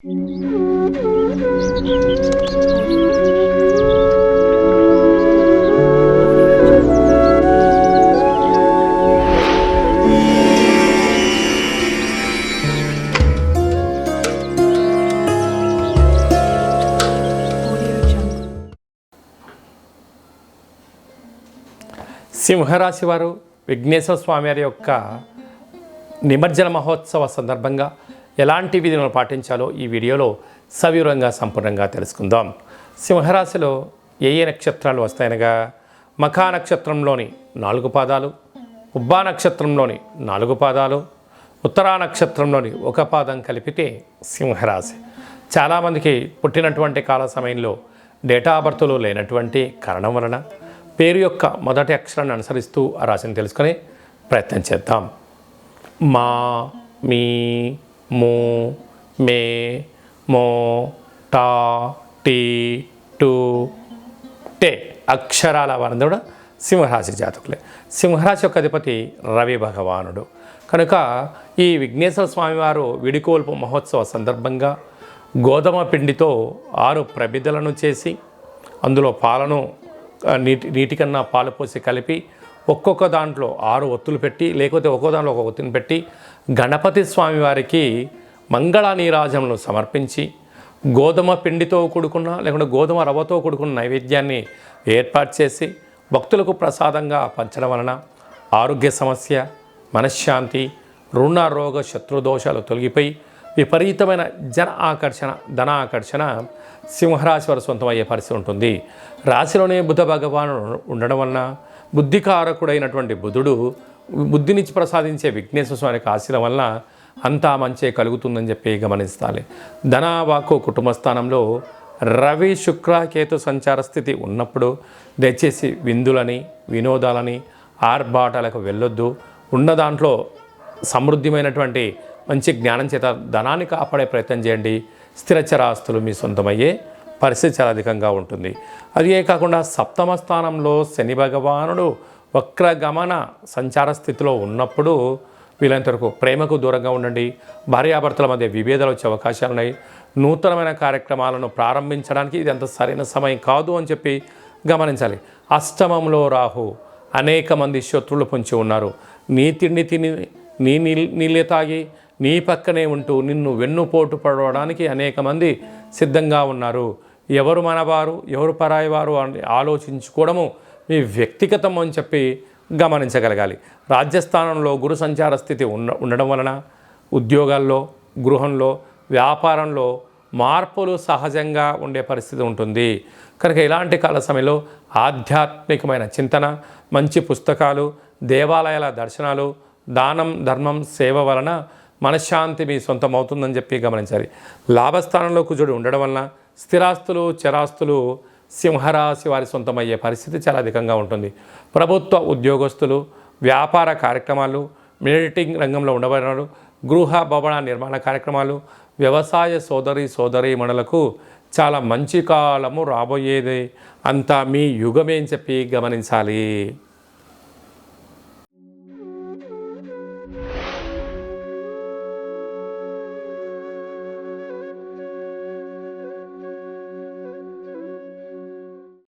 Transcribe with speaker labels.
Speaker 1: సింహరాశి వారు విఘ్నేశ్వర స్వామి వారి యొక్క నిమజ్జన మహోత్సవ సందర్భంగా ఎలాంటి విధులను పాటించాలో ఈ వీడియోలో సవివరంగా సంపూర్ణంగా తెలుసుకుందాం. సింహరాశిలో ఏ ఏ నక్షత్రాలు వస్తాయనగా? మఖా నక్షత్రంలోని నాలుగు పాదాలు ఉబ్బా నక్షత్రంలోని నాలుగు పాదాలు ఉత్తరా నక్షత్రంలోని ఒక పాదం కలిపితే సింహరాశి. చాలామందికి పుట్టినటువంటి కాల సమయంలో డేటా బర్త్లు లేనటువంటి కారణం వలన పేరు యొక్క మొదటి అక్షరాన్ని అనుసరిస్తూ ఆ రాశిని తెలుసుకొని ప్రయత్నం చేద్దాం. మా మీ మూ మే మో టా టీ టు టే అక్షరాల వారందరూ కూడా సింహరాశి జాతకులే. సింహరాశి యొక్క అధిపతి రవి భగవానుడు. కనుక ఈ విఘ్నేశ్వర స్వామివారు విడికోల్పు మహోత్సవ సందర్భంగా గోధుమ పిండితో ఆరు ప్రభిదలను చేసి అందులో పాలను నీటి నీటికన్నా పాలు పోసి కలిపి ఒక్కొక్క దాంట్లో ఆరు ఒత్తులు పెట్టి లేకపోతే ఒక్కో దాంట్లో ఒక ఒత్తిని పెట్టి గణపతి స్వామి వారికి మంగళ నీరాజనలు సమర్పించి గోధుమ పిండితో కూడుకున్న లేకుంటే గోధుమ రవ్వతో కూడుకున్న నైవేద్యాన్ని ఏర్పాటు చేసి భక్తులకు ప్రసాదంగా పంచడం వలన ఆరోగ్య సమస్య మనశ్శాంతి రుణ రోగ శత్రుదోషాలు తొలగిపోయి విపరీతమైన జన ఆకర్షణ ధన ఆకర్షణ సింహరాశి వారు సొంతమయ్యే పరిస్థితి ఉంటుంది. రాశిలోనే బుధ భగవాను ఉండడం వలన బుద్ధికారకుడైనటువంటి బుధుడు బుద్ధినిచ్చి ప్రసాదించే విఘ్నేశ్వర స్వామికి ఆశీల వలన అంతా మంచే కలుగుతుందని చెప్పి గమనిస్తాలి. ధనావాకు కుటుంబ స్థానంలో రవి శుక్ర కేతు సంచార స్థితి ఉన్నప్పుడు దయచేసి విందులని వినోదాలని ఆర్భాటాలకు వెళ్ళొద్దు. ఉన్న దాంట్లో సమృద్ధిమైనటువంటి మంచి జ్ఞానం చేత ధనాన్ని కాపాడే ప్రయత్నం చేయండి. స్థిరచరాస్తులు మీ సొంతమయ్యే పరిస్థితి చాలా అధికంగా ఉంటుంది. అదే కాకుండా సప్తమ స్థానంలో శని భగవానుడు వక్రగమన సంచార స్థితిలో ఉన్నప్పుడు వీలైనంత వరకు ప్రేమకు దూరంగా ఉండండి. భార్యాభర్తల మధ్య విభేదాలు వచ్చే అవకాశాలు ఉన్నాయి. నూతనమైన కార్యక్రమాలను ప్రారంభించడానికి ఇది అంత సరైన సమయం కాదు అని చెప్పి గమనించాలి. అష్టమంలో రాహు అనేక మంది శత్రువులు పొంచి ఉన్నారు. నీ తిండి తిని నీ నీల్- నీళ్ళే తాగి నీ పక్కనే ఉంటూ నిన్ను వెన్నుపోటు పడవడానికి అనేక మంది సిద్ధంగా ఉన్నారు. ఎవరు మనవారు ఎవరు పరాయవారు అని ఆలోచించుకోవడము మీ వ్యక్తిగతం అని చెప్పి గమనించగలగాలి. రాజ్యస్థానంలో గురు సంచార స్థితి ఉన్న ఉండడం వలన ఉద్యోగాల్లో గృహంలో వ్యాపారంలో మార్పులు సహజంగా ఉండే పరిస్థితి ఉంటుంది. కనుక ఇలాంటి కాల సమయంలో ఆధ్యాత్మికమైన చింతన మంచి పుస్తకాలు దేవాలయాల దర్శనాలు దానం ధర్మం సేవ వలన మనశ్శాంతి మీ సొంతం అవుతుందని చెప్పి గమనించాలి. లాభస్థానంలో కుజుడు ఉండడం వలన స్థిరాస్తులు చరాస్తులు సింహరాశి వారి సొంతమయ్యే పరిస్థితి చాలా అధికంగా ఉంటుంది. ప్రభుత్వ ఉద్యోగస్తులు వ్యాపార కార్యక్రమాలు మిలిటరింగ్ రంగంలో ఉండబడినారు గృహ భవన నిర్మాణ కార్యక్రమాలు వ్యవసాయ సోదరి సోదరి మణులకు చాలా మంచి కాలము రాబోయేది. అంతా మీ యుగమే అని చెప్పి గమనించాలి.